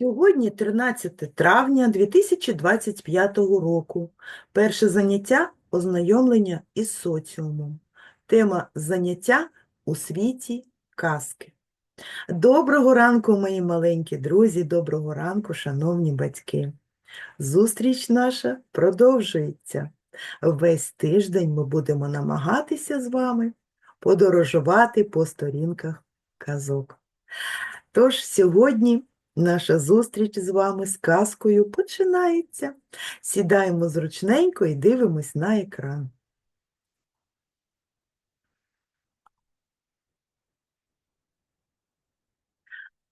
Сьогодні 13 травня 2025 року. Перше заняття – ознайомлення із соціумом. Тема заняття у світі казки. Доброго ранку, мої маленькі друзі, доброго ранку, шановні батьки. Зустріч наша продовжується. Весь тиждень ми будемо намагатися з вами подорожувати по сторінках казок. Тож сьогодні наша зустріч з вами з казкою починається. Сідаємо зручненько і дивимось на екран.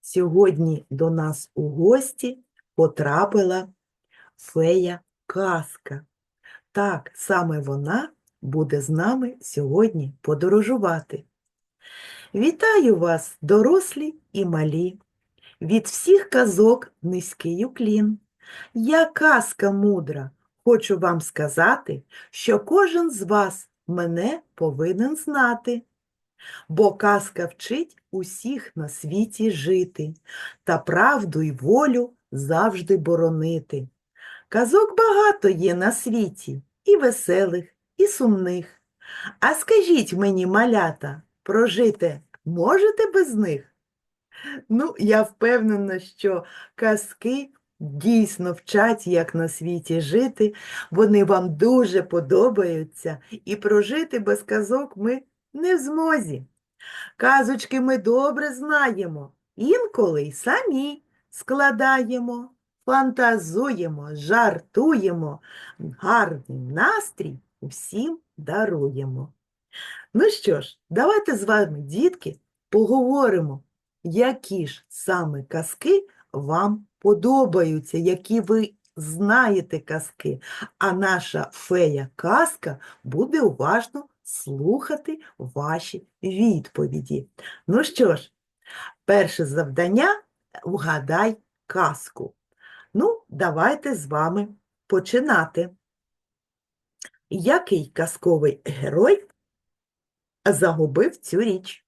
Сьогодні до нас у гості потрапила фея казка. Так, саме вона буде з нами сьогодні подорожувати. Вітаю вас, дорослі і малі! Від всіх казок низький уклін. Я казка мудра, хочу вам сказати, що кожен з вас мене повинен знати. Бо казка вчить усіх на світі жити та правду й волю завжди боронити. Казок багато є на світі, і веселих, і сумних. А скажіть мені, малята, прожити можете без них? Ну, я впевнена, що казки дійсно вчать, як на світі жити. Вони вам дуже подобаються, і прожити без казок ми не в змозі. Казочки ми добре знаємо, інколи й самі складаємо, фантазуємо, жартуємо, гарний настрій всім даруємо. Ну що ж, давайте з вами, дітки, поговоримо, які ж саме казки вам подобаються, які ви знаєте казки, а наша фея-казка буде уважно слухати ваші відповіді. Ну що ж, перше завдання вгадай казку. Ну, давайте з вами починати. Який казковий герой загубив цю річ?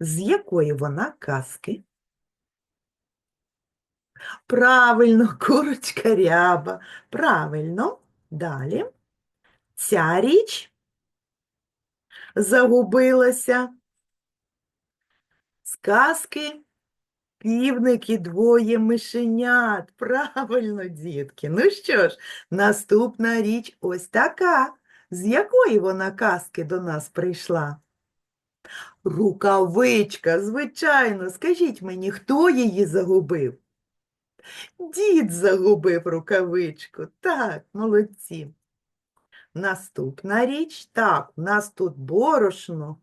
З якої вона казки? Правильно, курочка ряба. Правильно. Далі. Ця річ загубилася. З казки півники двоє мишенят. Правильно, дітки. Ну що ж, наступна річ ось така. З якої вона казки до нас прийшла? Рукавичка, звичайно. Скажіть мені, хто її загубив? Дід загубив рукавичку. Так, молодці. Наступна річ. Так, у нас тут борошно.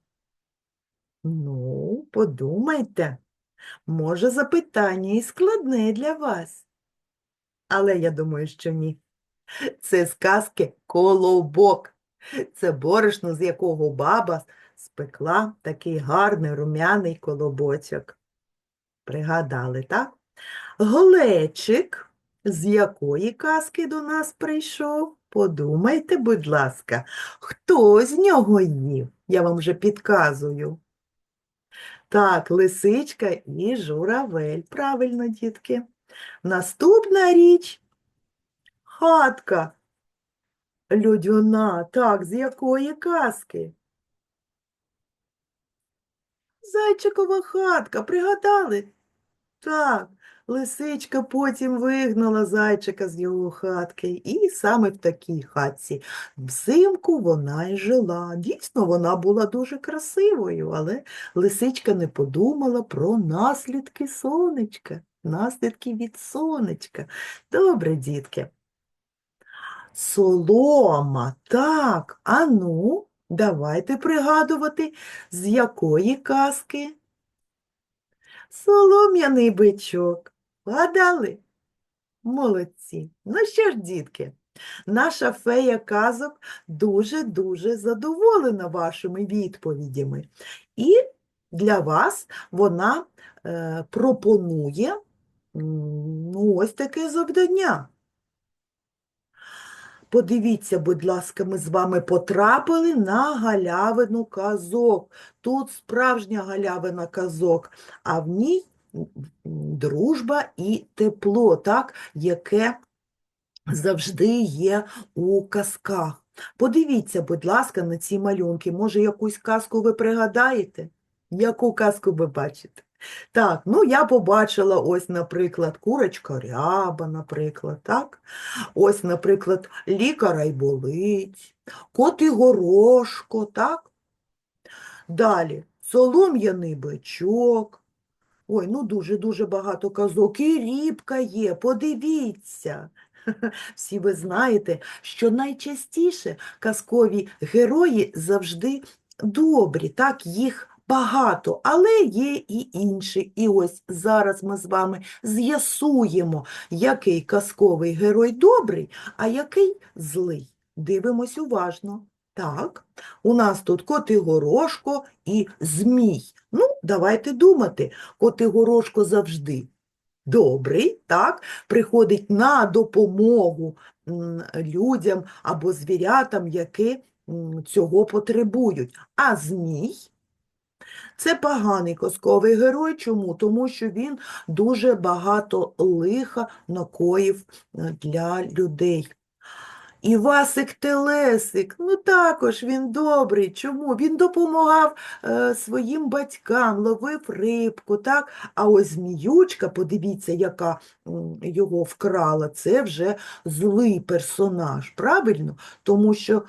Ну, подумайте. Може, запитання і складне для вас. Але я думаю, що ні. Це з казки колобок. Це борошно, з якого баба спекла такий гарний рум'яний колобочок. Пригадали, так? Глечик, з якої казки до нас прийшов? Подумайте, будь ласка, хто з нього їв? Я вам вже підказую. Так, лисичка і журавель. Правильно, дітки. Наступна річ хатка. Людюна, так, з якої казки? Зайчикова хатка, пригадали? Так, лисичка потім вигнала зайчика з його хатки, і саме в такій хатці взимку вона й жила. Дійсно, вона була дуже красивою, але лисичка не подумала про наслідки сонечка, наслідки від сонечка. Добре, дітки. Солома, так, а ну, давайте пригадувати, з якої казки? Солом'яний бичок. Вгадали? Молодці. Ну що ж, дітки, наша фея казок дуже-дуже задоволена вашими відповідями. І для вас вона е, пропонує ну, ось таке завдання. Подивіться, будь ласка, ми з вами потрапили на галявину казок. Тут справжня галявина казок, а в ній дружба і тепло, так, яке завжди є у казках. Подивіться, будь ласка, на ці малюнки. Може, якусь казку ви пригадаєте? Яку казку ви бачите? Так, ну я побачила ось, наприклад, курочка ряба, наприклад, так? Ось, наприклад, лікара й болить, кот і горошко, так? Далі солом'яний бичок. Ой, ну дуже-дуже багато казок. І рібка є, подивіться. Всі ви знаєте, що найчастіше казкові герої завжди добрі, так, їх багато, але є і інші. І ось зараз ми з вами з'ясуємо, який казковий герой добрий, а який злий. Дивимось уважно. Так, у нас тут Котигорошко і Змій. Ну, давайте думати, Котигорошко завжди добрий, так, приходить на допомогу людям або звірятам, які цього потребують. А Змій це поганий казковий герой. Чому? Тому що він дуже багато лиха накоїв е, для людей. Івасик Телесик, ну також він добрий. Чому? Він допомагав е, своїм батькам, ловив рибку, так? А ось зміючка, подивіться, яка його вкрала, це вже злий персонаж, правильно? Тому що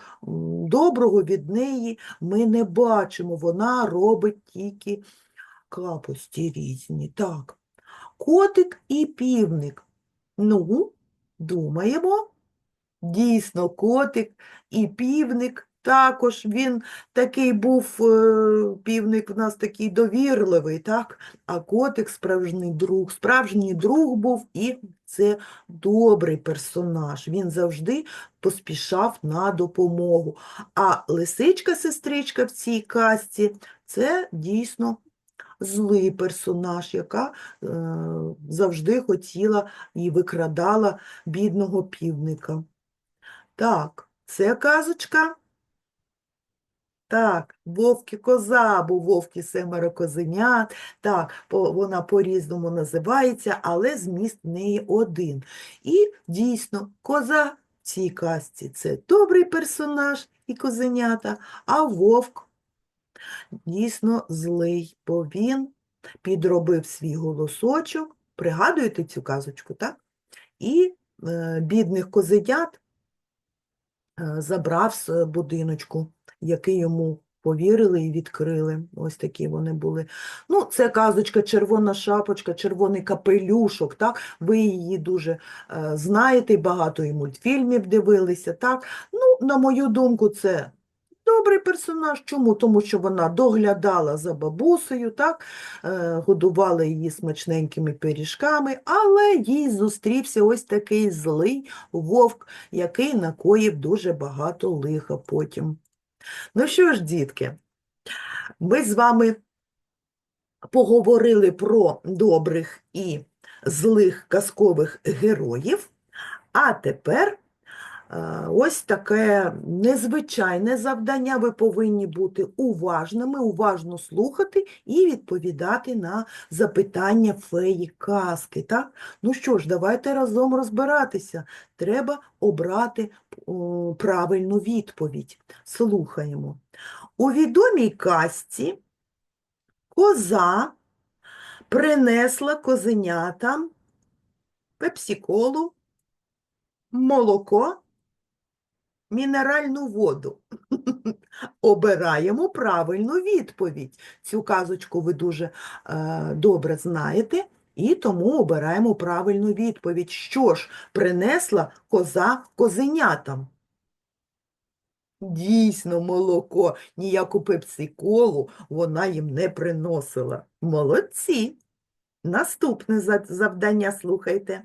доброго від неї ми не бачимо, вона робить тільки капості різні. Так, котик і півник. Ну, думаємо. Дійсно, котик і півник також він такий був, е, півник в нас такий довірливий, так? А котик справжній друг. Справжній друг був і це добрий персонаж. Він завжди поспішав на допомогу. А лисичка-сестричка в цій казці це дійсно злий персонаж, яка е, завжди хотіла і викрадала бідного півника. Так, це казочка. Так, вовки коза, бо вовки семеро козенят. Так, вона по-різному називається, але зміст в неї один. І дійсно, коза в цій казці це добрий персонаж і козенята, а вовк дійсно злий, бо він підробив свій голосочок. Пригадуєте цю казочку, так? І е, бідних козенят забрав з будиночку, який йому повірили і відкрили. Ось такі вони були. Ну, це казочка «Червона шапочка», «Червоний капелюшок», так? Ви її дуже е, знаєте, багато і мультфільмів дивилися, так? Ну, на мою думку, це добрий персонаж. Чому? Тому що вона доглядала за бабусею, так? Е, годувала її смачненькими пиріжками, але їй зустрівся ось такий злий вовк, який накоїв дуже багато лиха потім. Ну що ж, дітки, ми з вами поговорили про добрих і злих казкових героїв, а тепер ось таке незвичайне завдання. Ви повинні бути уважними, уважно слухати і відповідати на запитання феї казки. Так? Ну що ж, давайте разом розбиратися. Треба обрати о, правильну відповідь. Слухаємо. У відомій казці коза принесла козенятам пепсіколу, молоко, мінеральну воду. Обираємо правильну відповідь. Цю казочку ви дуже е, добре знаєте, і тому обираємо правильну відповідь. Що ж принесла коза козенятам? Дійсно, молоко, ніяку пепсиколу вона їм не приносила. Молодці. Наступне завдання слухайте.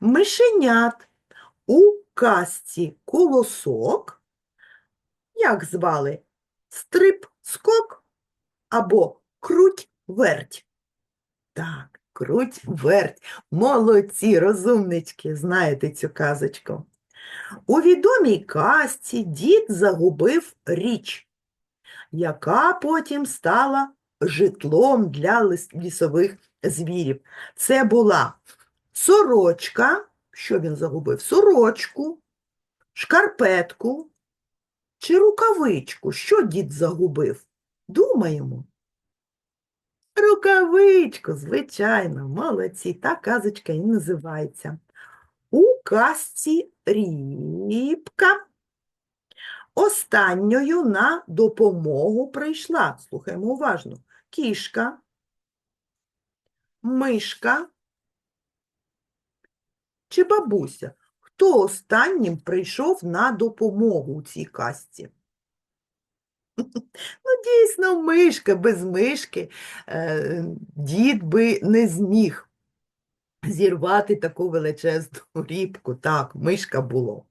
Мишенят у казці колосок, як звали? Стрип-скок або круть-верть. Так, круть-верть. Молодці, розумнички, знаєте цю казочку. У відомій казці дід загубив річ, яка потім стала житлом для лісових звірів. Це була сорочка. Що він загубив? Сорочку, шкарпетку чи рукавичку. Що дід загубив? Думаємо. Рукавичку, звичайно, молодці. Та казочка і називається. У казці рібка останньою на допомогу прийшла. Слухаємо уважно. Кішка, мишка чи бабуся? Хто останнім прийшов на допомогу у цій казці? Ну, дійсно, мишка, без мишки е, дід би не зміг зірвати таку величезну рібку. Так, мишка було.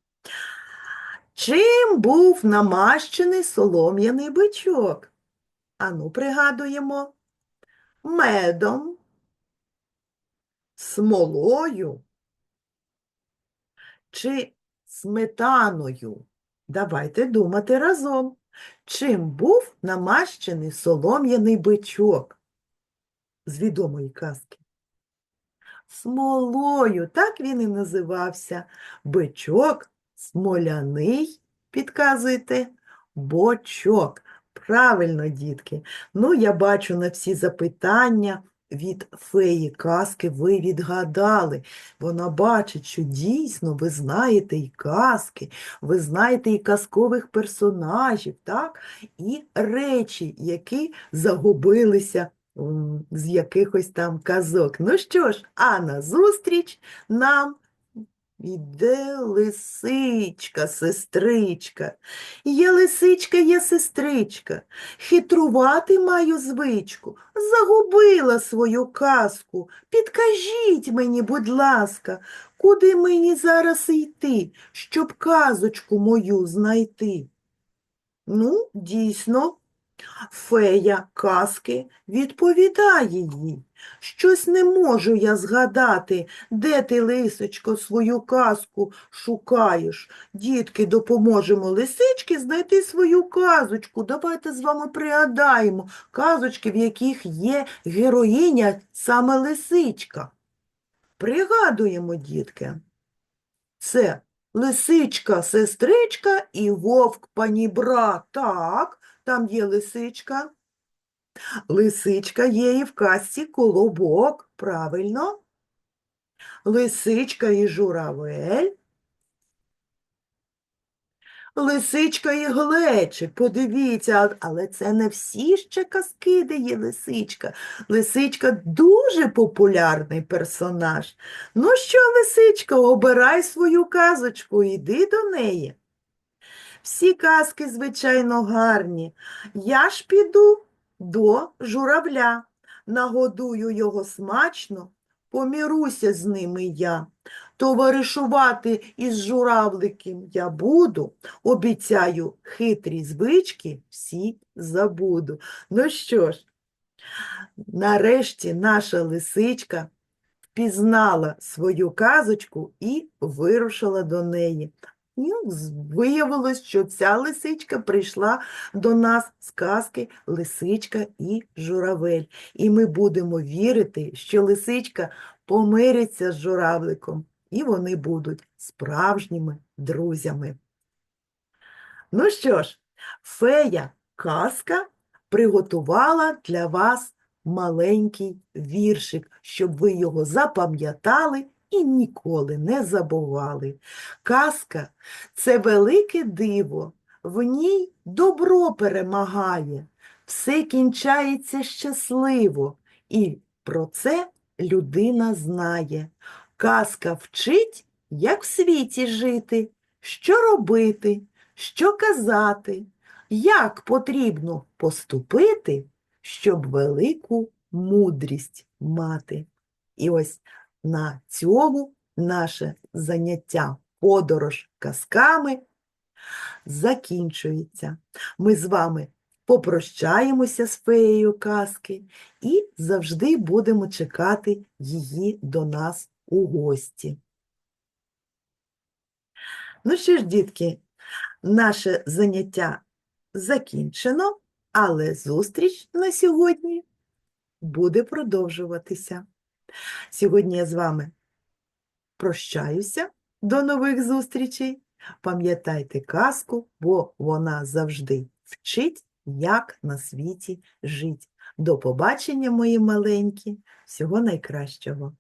Чим був намащений солом'яний бичок? Ану, пригадуємо. Медом, смолою чи сметаною? Давайте думати разом. Чим був намащений солом'яний бичок з відомої казки? Смолою, так він і називався. Бичок смоляний, підказуйте, бочок. Правильно, дітки. Ну, я бачу на всі запитання від феї казки ви відгадали. Вона бачить, що дійсно ви знаєте і казки, ви знаєте і казкових персонажів, так? І речі, які загубилися з якихось там казок. Ну що ж, а назустріч нам іде лисичка, сестричка. Є лисичка, є сестричка, хитрувати маю звичку, загубила свою казку. Підкажіть мені, будь ласка, куди мені зараз йти, щоб казочку мою знайти? Ну, дійсно, фея казки відповідає їй. Щось не можу я згадати, де ти, лисочко, свою казку шукаєш. Дітки, допоможемо лисички знайти свою казочку. Давайте з вами пригадаємо казочки, в яких є героїня саме лисичка. Пригадуємо, дітки. Це лисичка, сестричка і вовк панібра. Так, там є лисичка. Лисичка є і в казці колобок, правильно? Лисичка і журавель. Лисичка і глечик, подивіться, але це не всі ще казки, де є лисичка. Лисичка дуже популярний персонаж. Ну що, лисичка, обирай свою казочку, іди до неї. Всі казки, звичайно, гарні. Я ж піду до журавля, нагодую його смачно, поміруся з ними я. Товаришувати із журавликом я буду, обіцяю, хитрі звички всі забуду. Ну що ж, нарешті наша лисичка впізнала свою казочку і вирушила до неї. І виявилось, що ця лисичка прийшла до нас з казки Лисичка і журавель. І ми будемо вірити, що лисичка помириться з журавликом, і вони будуть справжніми друзями. Ну що ж, фея казка приготувала для вас маленький віршик, щоб ви його запам'ятали і ніколи не забували. Казка це велике диво, в ній добро перемагає, все кінчається щасливо, і про це людина знає. Казка вчить, як в світі жити, що робити, що казати, як потрібно поступити, щоб велику мудрість мати. І ось на цьому наше заняття подорож казками закінчується. Ми з вами попрощаємося з феєю казки і завжди будемо чекати її до нас у гості. Ну що ж, дітки, наше заняття закінчено. Але зустріч на сьогодні буде продовжуватися. Сьогодні я з вами прощаюся. До нових зустрічей. Пам'ятайте казку, бо вона завжди вчить, як на світі жить. До побачення, мої маленькі. Всього найкращого.